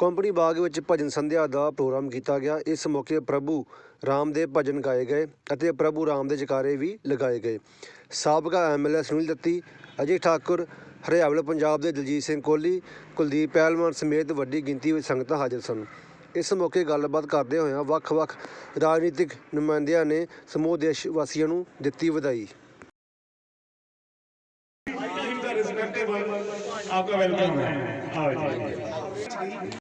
Company ਬਾਗ ਵਿੱਚ ਭਜਨ ਸੰਧਿਆ ਦਾ programme ਕੀਤਾ ਗਿਆ ਇਸ ਮੌਕੇ ਪ੍ਰਭੂ ਰਾਮ ਦੇ ਭਜਨ ਗਾਏ ਗਏ ਅਤੇ ਪ੍ਰਭੂ ਰਾਮ ਦੇ ਜਕਾਰੇ ਵੀ ਲਗਾਏ ਗਏ ਸਾਬਕਾ ਐਮਐਲਏ ਸੁਨੀਲ ਦੱਤੀ ਅਜੇ ਠਾਕੁਰ ਹਰਿਆਵਲ ਪੰਜਾਬ ਦੇ ਦਲਜੀਤ ਸਿੰਘ ਕੋਹਲੀ ਕੁਲਦੀਪ ਪਹਿਲਵਾਨ ਸਮੇਤ ਵੱਡੀ ਗਿਣਤੀ ਵਿੱਚ ਸੰਗਤਾਂ ਹਾਜ਼ਰ ਸਨ ਇਸ ਮੌਕੇ ਗੱਲਬਾਤ ਕਰਦੇ ਹੋਇਆਂ ਵੱਖ-ਵੱਖ ਰਾਜਨੀਤਿਕ ਨੁਮਾਇੰਦਿਆਂ ਨੇ ਸਮੂਹ ਦੇਸ਼ ਵਾਸੀਆਂ ਨੂੰ ਦਿੱਤੀ ਵਧਾਈ आपका वेलकम है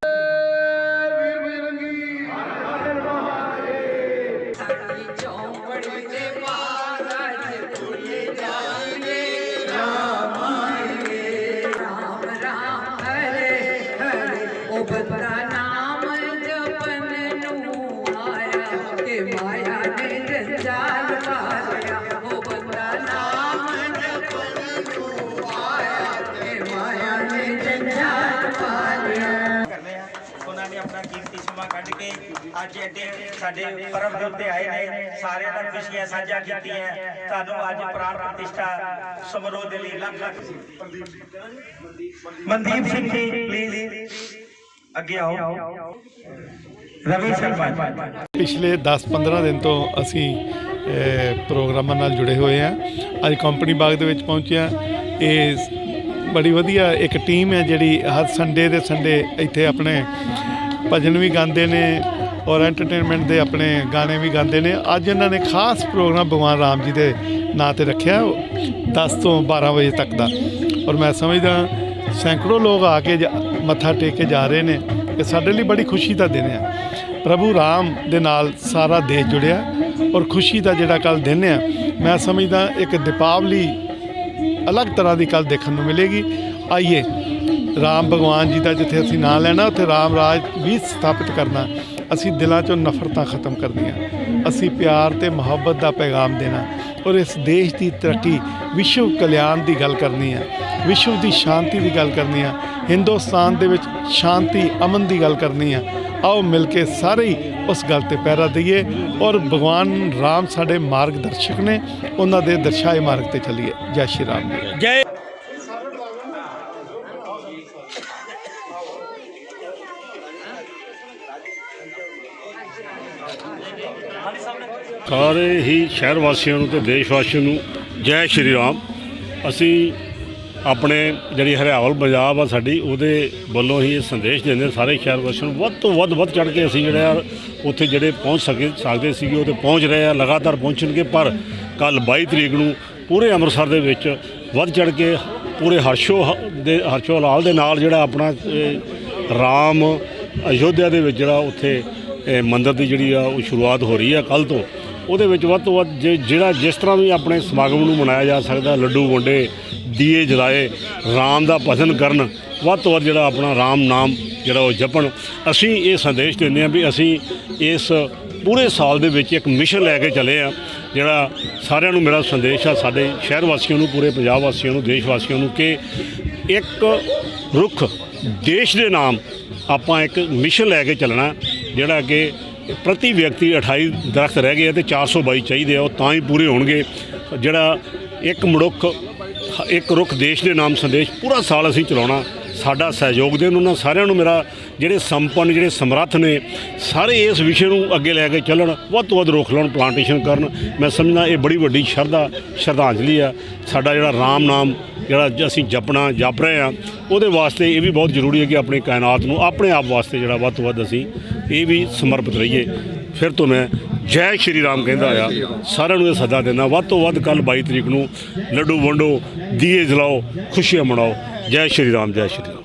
ਅੱਜ ਐਡੇ ਸਾਡੇ ਪਰਮ ਦੇ ਉੱਤੇ ਆਏ ਨੇ ਸਾਰਿਆਂ ਨਾਲ ਖੁਸ਼ੀਆਂ ਸਾਂਝਾ ਕੀਤੀਆਂ। ਤੁਹਾਨੂੰ ਅੱਜ ਪ੍ਰਾਣ ਪ੍ਰਤਿਸ਼ਠਾ ਸਮਾਰੋਹ ਦੇ ਲਈ ਲੱਖ ਲੱਖ ਮਨਦੀਪ ਸਿੰਘ ਜੀ ਪਲੀਜ਼ ਅੱਗੇ ਆਓ। ਰਵੀ ਸ਼ਰਮਾ ਜੀ ਪਿਛਲੇ 10-15 ਦਿਨ ਤੋਂ ਅਸੀਂ ਪ੍ਰੋਗਰਾਮਾਂ ਨਾਲ ਜੁੜੇ ਹੋਏ ਹਾਂ। ਅੱਜ ਕੰਪਨੀ ਬਾਗ ਦੇ ਵਿੱਚ ਪਹੁੰਚੇ ਹਾਂ। ਇਹ ਬੜੀ ਵਧੀਆ ਇੱਕ ਟੀਮ ਹੈ ਜਿਹੜੀ ਹਰ ਸੰਡੇ ਦੇ ਸੰਡੇ ਇੱਥੇ ਆਪਣੇ ਭਜਨ ਵੀ ਗਾਉਂਦੇ ਨੇ ਔਰ ਐਂਟਰਟੇਨਮੈਂਟ ਦੇ ਆਪਣੇ ਗਾਣੇ ਵੀ ਗਾਉਂਦੇ ਨੇ। ਅੱਜ ਇਹਨਾਂ ਨੇ ਖਾਸ ਪ੍ਰੋਗਰਾਮ ਭਗਵਾਨ ਰਾਮ ਜੀ ਦੇ ਨਾਂ ਤੇ ਰੱਖਿਆ 10 ਤੋਂ 12 ਵਜੇ ਤੱਕ ਦਾ। ਔਰ ਮੈਂ ਸਮਝਦਾ ਸੈਂਕੜੋ ਲੋਕ ਆ ਕੇ ਜਾ- ਮੱਥਾ ਟੇਕ ਕੇ ਜਾ ਰਹੇ ਨੇ ਇਹ ਸਾਡੇ ਲਈ ਬੜੀ ਖੁਸ਼ੀ ਦਾ ਦਿਨ ਹੈ ਪ੍ਰਭੂ ਰਾਮ ਦੇ ਨਾਲ ਸਾਰਾ ਦੇਸ਼ ਜੁੜਿਆ ਔਰ ਖੁਸ਼ੀ ਦਾ ਜਿਹੜਾ ਕੱਲ ਦਿਨ ਹੈ ਮੈਂ ਸਮਝਦਾ ਇੱਕ ਦੀਪਾਵਲੀ ਅਲੱਗ ਤਰ੍ਹਾਂ ਦੀ ਕੱਲ ਦੇਖਣ ਨੂੰ ਮਿਲੇਗੀ। ਆਈਏ, ਰਾਮ ਭਗਵਾਨ ਜੀ ਦਾ ਜਿੱਥੇ ਅਸੀਂ ਨਾਂ ਲੈਣਾ, ਉੱਥੇ ਰਾਮ ਰਾਜ ਵੀ ਸਥਾਪਿਤ ਕਰਨਾ। ਅਸੀਂ ਦਿਲਾਂ ਚੋਂ ਨਫ਼ਰਤਾਂ ਖਤਮ ਕਰਨੀਆਂ ਅਸੀਂ ਪਿਆਰ ਤੇ ਮੁਹੱਬਤ ਦਾ ਪੈਗਾਮ ਦੇਣਾ। ਔਰ ਇਸ ਦੇਸ਼ ਦੀ ਤਰੱਕੀ, ਵਿਸ਼ਵ ਕਲਿਆਣ ਦੀ ਗੱਲ ਕਰਨੀ ਹੈ ਵਿਸ਼ਵ ਦੀ ਸ਼ਾਂਤੀ ਦੀ ਗੱਲ ਕਰਨੀ ਹੈ ਹਿੰਦੁਸਤਾਨ ਦੇ ਵਿੱਚ ਸ਼ਾਂਤੀ, ਅਮਨ ਦੀ ਗੱਲ ਕਰਨੀ ਹੈ ਆਓ ਮਿਲ ਕੇ ਸਾਰੇ ਹੀ ਉਸ ਗੱਲ ਤੇ ਪਹਿਰਾ ਦਈਏ। ਔਰ ਭਗਵਾਨ ਰਾਮ ਸਾਡੇ ਮਾਰਗਦਰਸ਼ਕ ਨੇ। ਉਹਨਾਂ ਦੇ ਦਰਸਾਏ ਮਾਰਗ ਤੇ ਚੱਲੀਏ। ਜੈ ਸ਼੍ਰੀ ਰਾਮ ਜੈ ਸਾਰੇ ਹੀ ਸ਼ਹਿਰ ਵਾਸੀਆਂ ਨੂੰ ਤੇ ਦੇਸ਼ ਵਾਸੀਆਂ ਨੂੰ ਜੈ ਸ਼੍ਰੀ ਰਾਮ। ਅਸੀਂ ਆਪਣੇ ਜਿਹੜੀ ਹਰਿਆਵਲ ਪੰਜਾਬ ਆ ਸਾਡੀ, ਉਹਦੇ ਵੱਲੋਂ ਹੀ ਇਹ ਸੰਦੇਸ਼ ਦਿੰਦੇ ਸਾਰੇ ਸ਼ਹਿਰ ਵਾਸੀਆਂ ਨੂੰ। ਵੱਧ ਤੋਂ ਵੱਧ ਵੱਧ ਚੜ ਕੇ ਅਸੀਂ ਜਿਹੜੇ ਆ ਉੱਥੇ ਜਿਹੜੇ ਪਹੁੰਚ ਸਕੇ, ਸਕਦੇ ਸੀਗੇ, ਉਹ ਤੇ ਪਹੁੰਚ ਰਹੇ ਆ, ਲਗਾਤਾਰ ਪਹੁੰਚਣਗੇ। ਪਰ ਕੱਲ 22 ਤਰੀਕ ਨੂੰ ਪੂਰੇ ਅੰਮ੍ਰਿਤਸਰ ਦੇ ਵਿੱਚ ਵੱਧ ਚੜ ਕੇ ਪੂਰੇ ਹਰਸ਼ੋ ਦੇ, ਹਰਸ਼ੋ ਲਾਲ ਦੇ ਨਾਲ ਜਿਹੜਾ ਆਪਣਾ ਰਾਮ ਅਯੋਧਿਆ ਦੇ ਵਿੱਚ ਜਿਹੜਾ ਉੱਥੇ ਮੰਦਰ ਦੀ ਜਿਹੜੀ ਆ ਉਹ ਸ਼ੁਰੂਆਤ ਹੋ ਰਹੀ ਆ ਕੱਲ ਤੋਂ, ਉਹਦੇ ਵਿੱਚ ਵੱਧ ਤੋਂ ਵੱਧ ਜੇ- ਜਿਹੜਾ ਜਿਸ ਤਰ੍ਹਾਂ ਵੀ ਆਪਣੇ ਸਮਾਗਮ ਨੂੰ ਮਨਾਇਆ ਜਾ ਸਕਦਾ, ਲੱਡੂ ਵੰਡੇ, ਦੀਏ ਜਲਾਏ, ਰਾਮ ਦਾ ਭਜਨ ਕਰਨ, ਵੱਧ ਤੋਂ ਵੱਧ ਜਿਹੜਾ ਆਪਣਾ ਰਾਮ ਨਾਮ ਜਿਹੜਾ ਉਹ ਜਪਣ, ਅਸੀਂ ਇਹ ਸੰਦੇਸ਼ ਦਿੰਦੇ ਹਾਂ ਵੀ ਅਸੀਂ ਇਸ ਪੂਰੇ ਸਾਲ ਦੇ ਵਿੱਚ ਇੱਕ ਮਿਸ਼ਨ ਲੈ ਕੇ ਚੱਲੇ ਆ ਜਿਹੜਾ ਸਾਰਿਆਂ ਨੂੰ ਮੇਰਾ ਸੰਦੇਸ਼ ਆ ਸਾਡੇ ਸ਼ਹਿਰ ਵਾਸੀਆਂ ਨੂੰ, ਪੂਰੇ ਪੰਜਾਬ ਵਾਸੀਆਂ ਨੂੰ, ਦੇਸ਼ ਵਾਸੀਆਂ ਨੂੰ ਕਿ ਇੱਕ ਰੁੱਖ, ਦੇਸ਼ ਦੇ ਨਾਮ ਆਪਾਂ ਇੱਕ ਮਿਸ਼ਨ ਲੈ ਕੇ ਚੱਲਣਾ ਜਿਹੜਾ ਕਿ ਪ੍ਰਤੀ ਵਿਅਕਤੀ 28 ਦਰਖਤ ਰਹਿ ਗਏ ਆ ਤੇ 422 ਚਾਹੀਦੇ ਆ, ਉਹ ਤਾਂ ਹੀ ਪੂਰੇ ਹੋਣਗੇ। ਜਿਹੜਾ ਇੱਕ ਮਨੁੱਖ, ਇੱਕ ਰੁੱਖ ਦੇਸ਼ ਦੇ ਨਾਮ ਸੰਦੇਸ਼ ਪੂਰਾ ਸਾਲ ਅਸੀਂ ਚਲਾਉਣਾ। ਸਾਡਾ ਸਹਿਯੋਗ ਦੇਣ ਉਹਨਾਂ ਸਾਰਿਆਂ ਨੂੰ ਮੇਰਾ ਜਿਹੜੇ ਸੰਪੰਨ, ਜਿਹੜੇ ਸਮਰੱਥ ਨੇ, ਸਾਰੇ ਇਸ ਵਿਸ਼ੇ ਨੂੰ ਅੱਗੇ ਲੈ ਕੇ ਚੱਲਣ, ਵੱਧ ਤੋਂ ਵੱਧ ਰੁੱਖ ਲਾਉਣ ਪਲਾਂਟੇਸ਼ਨ ਕਰਨ। ਮੈਂ ਸਮਝਦਾ ਇਹ ਬੜੀ ਵੱਡੀ ਸ਼ਰਧਾ, ਸ਼ਰਧਾਂਜਲੀ ਆ। ਸਾਡਾ ਜਿਹੜਾ ਰਾਮ ਨਾਮ, ਜਿਹੜਾ ਅਸੀਂ ਜਪਣਾ, ਜਪ ਰਹੇ ਆ, ਉਹਦੇ ਵਾਸਤੇ ਇਹ ਵੀ ਬਹੁਤ ਜ਼ਰੂਰੀ ਹੈ ਕਿ ਆਪਣੀ ਕਾਇਨਾਤ ਨੂੰ ਆਪਣੇ ਆਪ ਵਾਸਤੇ ਜਿਹੜਾ ਵੱਧ ਤੋਂ ਵੱਧ ਅਸੀਂ ਇਹ ਵੀ ਸਮਰਪਿਤ ਰਹੀਏ। ਫਿਰ ਤੋਂ ਮੈਂ ਜੈ ਸ਼੍ਰੀ ਰਾਮ ਕਹਿੰਦਾ ਆ ਸਾਰਿਆਂ ਨੂੰ ਇਹ ਸੱਦਾ ਦਿੰਦਾ, ਵੱਧ ਤੋਂ ਵੱਧ ਕੱਲ 22 ਤਰੀਕ ਨੂੰ ਲੱਡੂ ਵੰਡੋ, ਦੀਏ ਜਲਾਓ, ਖੁਸ਼ੀਆਂ ਮਨਾਓ। ਜੈ ਸ਼੍ਰੀ ਰਾਮ, ਜੈ ਸ਼੍ਰੀ ਰਾਮ।